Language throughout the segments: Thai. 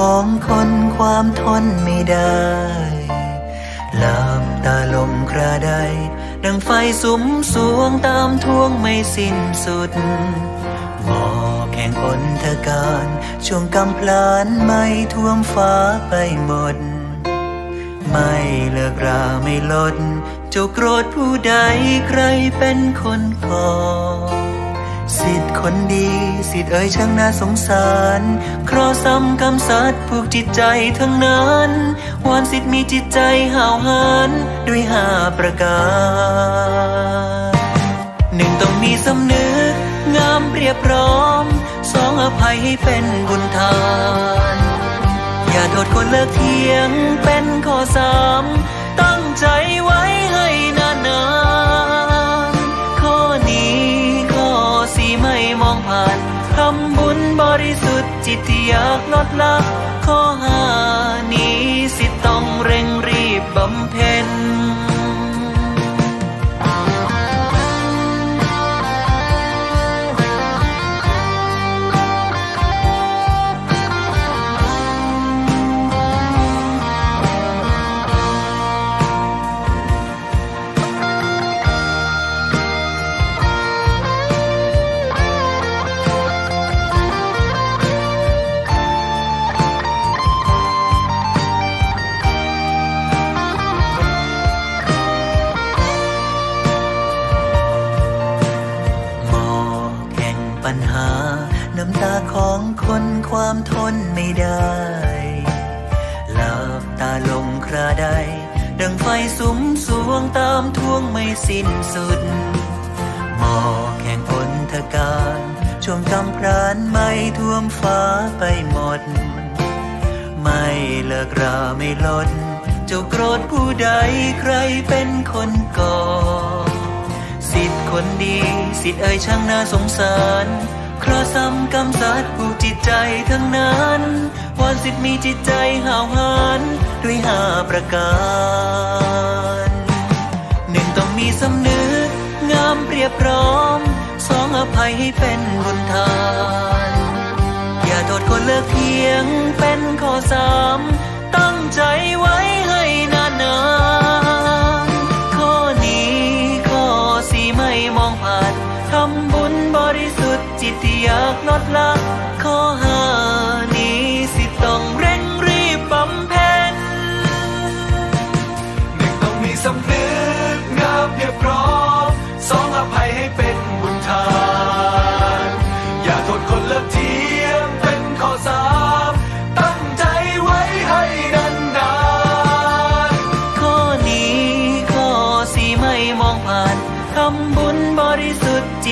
ของคนความทนไม่ได้หลับตาลงคราใดดังไฟสุมสวงตามทวงไม่สิ้นสุดหมอกแห่งอนทการช่วงกำพลานไม่ท่วมฟ้าไปหมด ไม่เลิกราไม่ลดจ้าโกรธผู้ใดใครเป็นคนก่อ สิทธิ์คนดี สิทธิ์เอ่ยช่างน่าสงสารเคราะซ้ำกำสัดผูกจิตใจทั้งนั้นวอนสิทธิ์มีจิตใจห่าวหาญด้วยห้าประการหนึ่งต้องมีสำนึก งามเรียบพร้อมสองอภัยให้เป็นบุญทานอย่าโทษคนเลิกเทียงเป็นข้อสามตั้งใจไว้ให้นานน ที่ไม่มองผ่านทำบุญบริสุทธิ์จิตที่อยากลดละข้อหานี้สิต้องเร่งรีบบำเพ็ญา น้ำตาของคนความทนไม่ได้หลับตาลงคราใด ดังไฟสุมสวงตามท่วงไม่สิ้นสุด หมอกแห่งอนทการช่วงกำพรานไม่ท่วมฟ้าไปหมด ไม่เลิกราไม่ลดจ้าโกรธผู้ใดใครเป็นคนก่อ สิทธิ์คนดี สิทธิ์เอ่ยช่างน่าสงสาร เคราะซ้ำกำสัดผูกจิตใจทั้งนั้นวอนสิทธิ์มีจิตใจห่าวหาญด้วยห้าประการหนึ่งต้องมีสำนึก งามเรียบพร้อมสองอภัยให้เป็นบุญทาน อย่าโทษคนเลิกเพียงเป็นข้อสามตั้งใจไว้ให้นานนานๆข้อนี้ข้อสี่ไม่มองผ่านทำบุญบริสุทธิ์ จิตที่อยากลดละขอห้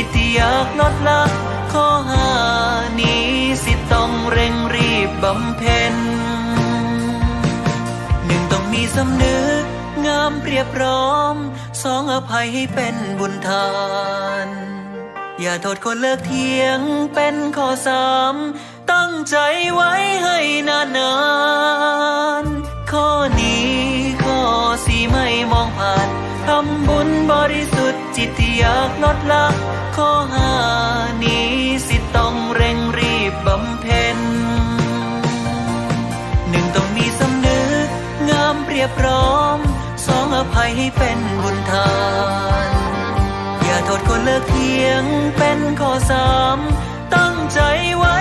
จิตที่อยากลดละข้อหานี้สิต้องเร่งรีบบำเพ็ญหนึ่งต้องมีสำนึกงามเปรียบพร้อมสองอภัยให้เป็นบุญทาน อย่าโทษคนเลิกเทียงเป็นข้อสามตั้งใจไว้ให้นานนานๆ จิตที่อยากลดละข้อหานี้สิต้องเร่งรีบบำเพ็ญหนึ่งต้องมีสำนึกงามเปรียบพร้อมสองอภัยให้เป็นบุญทาน อย่าโทษคนเลิกเทียงเป็นข้อสามตั้งใจไว้